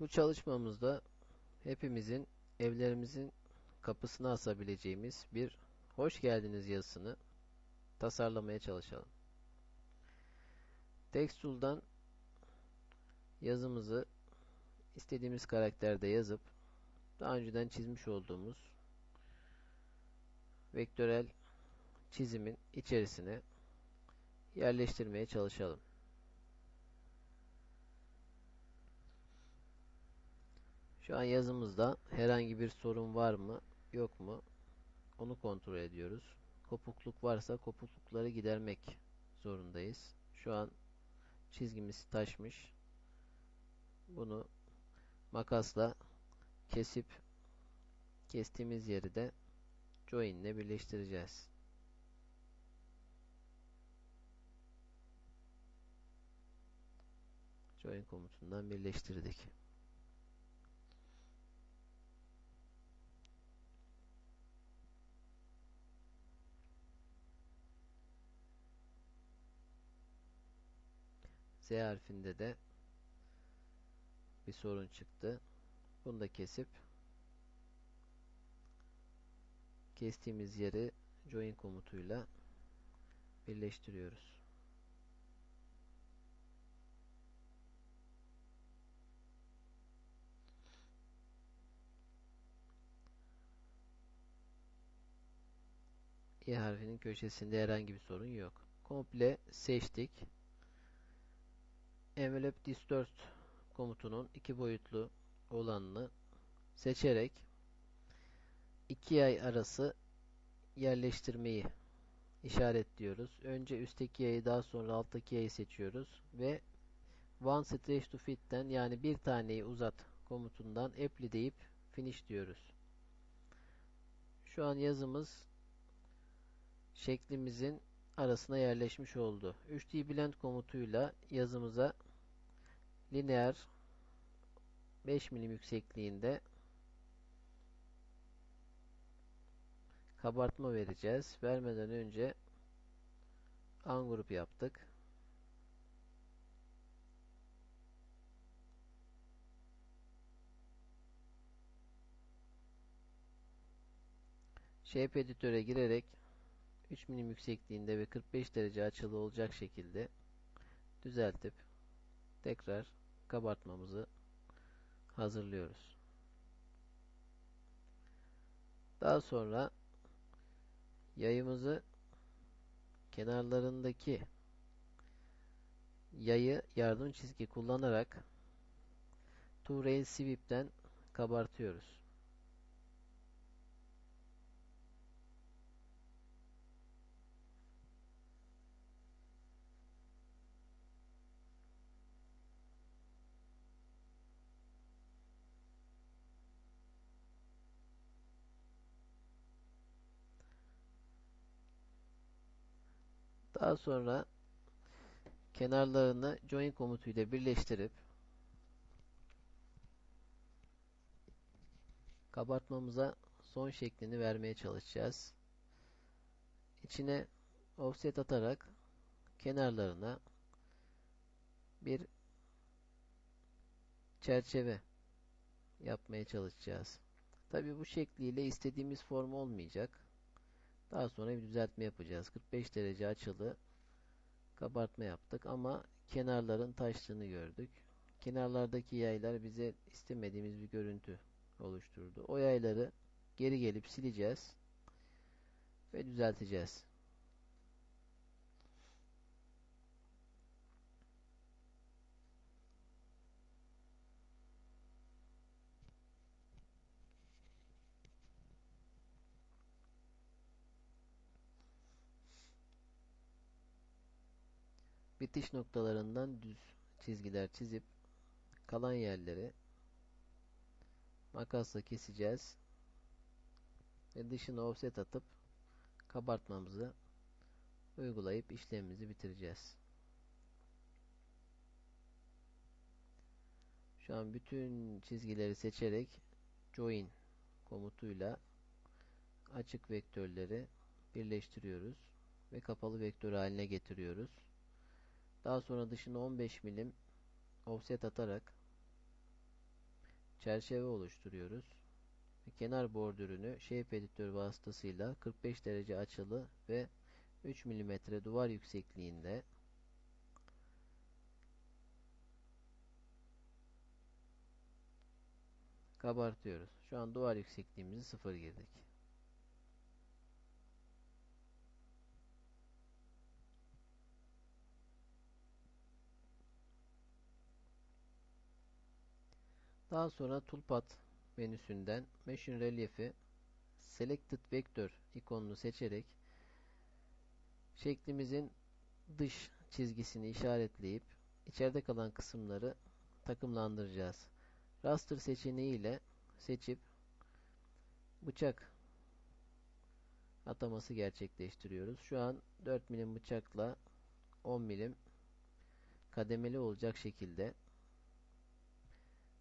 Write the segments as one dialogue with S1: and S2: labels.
S1: Bu çalışmamızda hepimizin evlerimizin kapısına asabileceğimiz bir hoş geldiniz yazısını tasarlamaya çalışalım. Text Tool'dan yazımızı istediğimiz karakterde yazıp daha önceden çizmiş olduğumuz vektörel çizimin içerisine yerleştirmeye çalışalım. Şu an yazımızda herhangi bir sorun var mı yok mu onu kontrol ediyoruz. Kopukluk varsa kopuklukları gidermek zorundayız. Şu an çizgimiz taşmış. Bunu makasla kesip kestiğimiz yeri de join ile birleştireceğiz. Join komutundan birleştirdik. Z harfinde de bir sorun çıktı. Bunu da kesip kestiğimiz yeri join komutuyla birleştiriyoruz. İ harfinin köşesinde herhangi bir sorun yok. Komple seçtik. Envelope Distort komutunun iki boyutlu olanını seçerek iki yay arası yerleştirmeyi işaretliyoruz. Önce üstteki yayı daha sonra alttaki yayı seçiyoruz ve one stretch to fit'ten yani bir taneyi uzat komutundan apply deyip finish diyoruz. Şu an yazımız şeklimizin arasına yerleşmiş oldu. 3D Blend komutuyla yazımıza lineer 5 milim yüksekliğinde kabartma vereceğiz. Vermeden önce ungroup yaptık. Shape editöre girerek 3 milim yüksekliğinde ve 45 derece açılı olacak şekilde düzeltip tekrar kabartmamızı hazırlıyoruz. Daha sonra yayımızı kenarlarındaki yayı yardım çizgi kullanarak To Rail Sweep'ten kabartıyoruz. Daha sonra kenarlarını join komutuyla birleştirip kabartmamıza son şeklini vermeye çalışacağız. İçine offset atarak kenarlarına bir çerçeve yapmaya çalışacağız. Tabi bu şekliyle istediğimiz form olmayacak. Daha sonra bir düzeltme yapacağız. 45 derece açılı kabartma yaptık ama kenarların taştığını gördük. Kenarlardaki yaylar bize istemediğimiz bir görüntü oluşturdu. O yayları geri gelip sileceğiz ve düzelteceğiz. Bitiş noktalarından düz çizgiler çizip kalan yerleri makasla keseceğiz ve dışına offset atıp kabartmamızı uygulayıp işlemimizi bitireceğiz. Şu an bütün çizgileri seçerek join komutuyla açık vektörleri birleştiriyoruz ve kapalı vektör haline getiriyoruz. Daha sonra dışına 15 milim offset atarak çerçeve oluşturuyoruz. Kenar bordürünü Shape Editor vasıtasıyla 45 derece açılı ve 3 mm duvar yüksekliğinde kabartıyoruz. Şu an duvar yüksekliğimizi sıfır girdik. Daha sonra Toolpath menüsünden Mesh Relief'i Selected Vector ikonunu seçerek şeklimizin dış çizgisini işaretleyip içeride kalan kısımları takımlandıracağız. Raster seçeneği ile seçip bıçak ataması gerçekleştiriyoruz. Şu an 4 milim bıçakla 10 milim kademeli olacak şekilde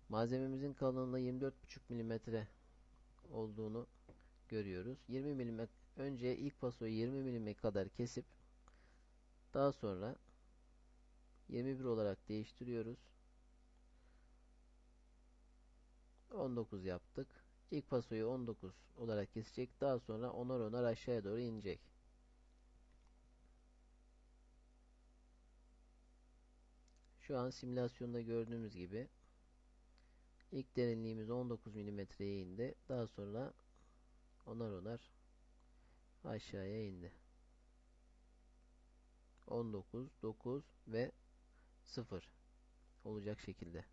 S1: malzememizin kalınlığı 24,5 mm olduğunu görüyoruz. 20 milim önce ilk pasoyu 20 milim kadar kesip daha sonra 21 olarak değiştiriyoruz. 19 yaptık. İlk pasoyu 19 olarak kesecek. Daha sonra onar onar aşağıya doğru inecek. Şu an simülasyonda gördüğümüz gibi ilk derinliğimiz 19 milimetreye indi. Daha sonra onar onar aşağıya indi. 19, 9 ve 0 olacak şekilde.